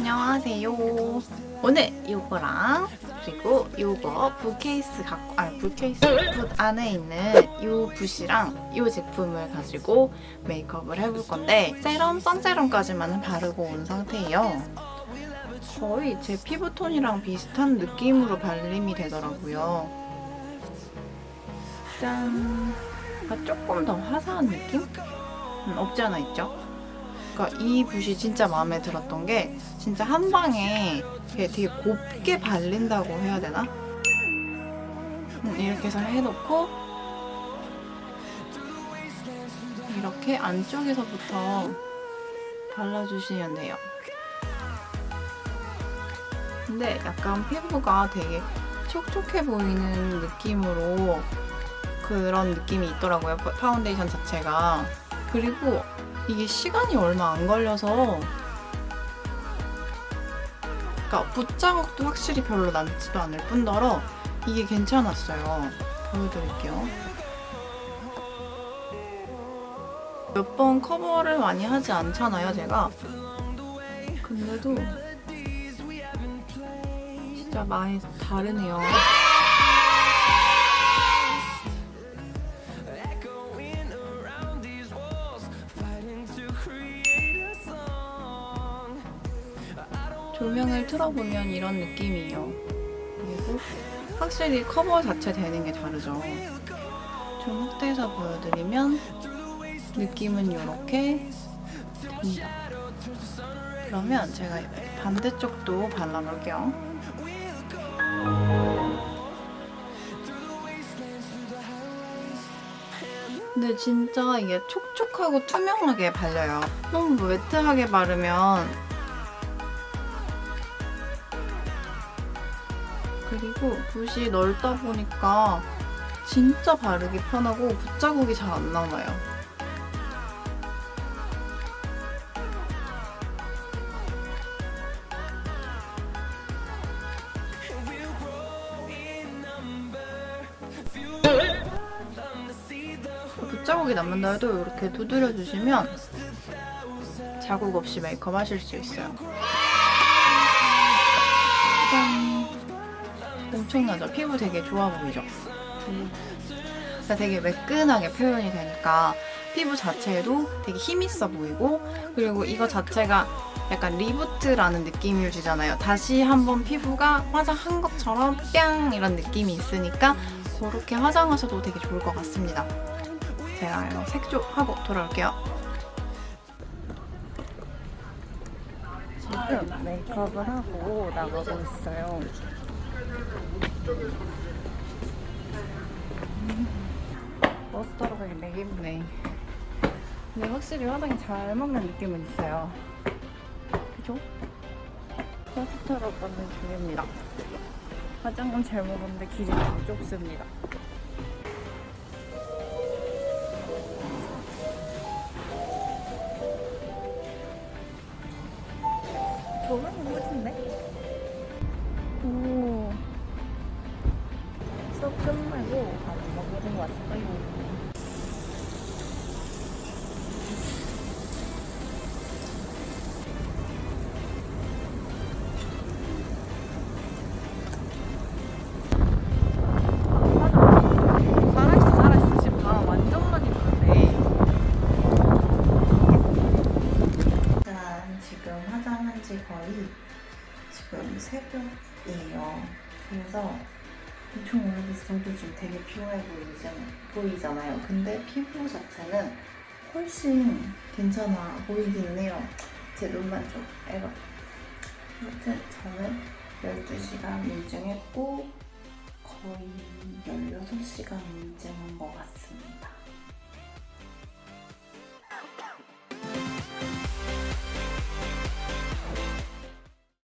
안녕하세요. 오늘 요거랑 그리고 요거 붓케이스 갖고 아 붓케이스 붓 안에 있는 요 붓이랑 요 제품을 가지고 메이크업을 해볼 건데 세럼, 선세럼까지만 바르고 온 상태예요. 거의 제 피부톤이랑 비슷한 느낌으로 발림이 되더라고요. 짠. 아, 조금 더 화사한 느낌? 음, 없지 않아 있죠? 그러니까 이 붓이 진짜 마음에 들었던 게 진짜 한 방에 되게 곱게 발린다고 해야 되나? 음, 이렇게 해서 해놓고 이렇게 안쪽에서부터 발라주시면 돼요. 근데 약간 피부가 되게 촉촉해 보이는 느낌으로 그런 느낌이 있더라고요. 파- 파운데이션 자체가. 그리고 이게 시간이 얼마 안 걸려서 그러니까 붓자국도 확실히 별로 남지도 않을 뿐더러 이게 괜찮았어요. 보여드릴게요. 몇 번 커버를 많이 하지 않잖아요, 제가. 근데도 진짜 많이 다르네요. 조명을 틀어보면 이런 느낌이에요. 그리고 확실히 커버 자체 되는 게 다르죠. 좀 확대해서 보여드리면 느낌은 이렇게 됩니다. 그러면 제가 반대쪽도 발라볼게요. 근데 진짜 이게 촉촉하고 투명하게 발려요. 너무 매트하게 바르면 그리고 붓이 넓다 보니까 진짜 바르기 편하고 붓자국이 잘 안 남아요. 붓자국이 남는다 해도 이렇게 두드려 주시면 자국 없이 메이크업 하실 수 있어요. 짠! 엄청나죠? 피부 되게 좋아 보이죠? 그러니까 되게 매끈하게 표현이 되니까 피부 자체에도 되게 힘있어 보이고 그리고 이거 자체가 약간 리부트라는 느낌을 주잖아요. 다시 한번 피부가 화장한 것처럼 뿅 이런 느낌이 있으니까 그렇게 화장하셔도 되게 좋을 것 같습니다. 제가 이거 색조하고 돌아올게요. 지금 메이크업을 하고 나가고 있어요. 머스터로 되게 내기쁘네. 근데 확실히 화장이 잘 먹는 느낌은 있어요. 그죠? 머스터로 받는 중입니다. 화장은 잘 먹었는데 길이 너무 좁습니다. 조명이 멋진데? 오. 끝나고 밥 먹으러 왔어요. 지금 화장한 지 거의 지금 새벽이에요. 그래서 엄청 오래돼서 저도 지금 되게 피곤해 보이잖, 보이잖아요. 근데 피부 자체는 훨씬 괜찮아 보이긴 해요. 제 눈만 좀 애가. 아무튼 저는 12시간 밀증했고 거의 16시간 밀증한 것 같습니다.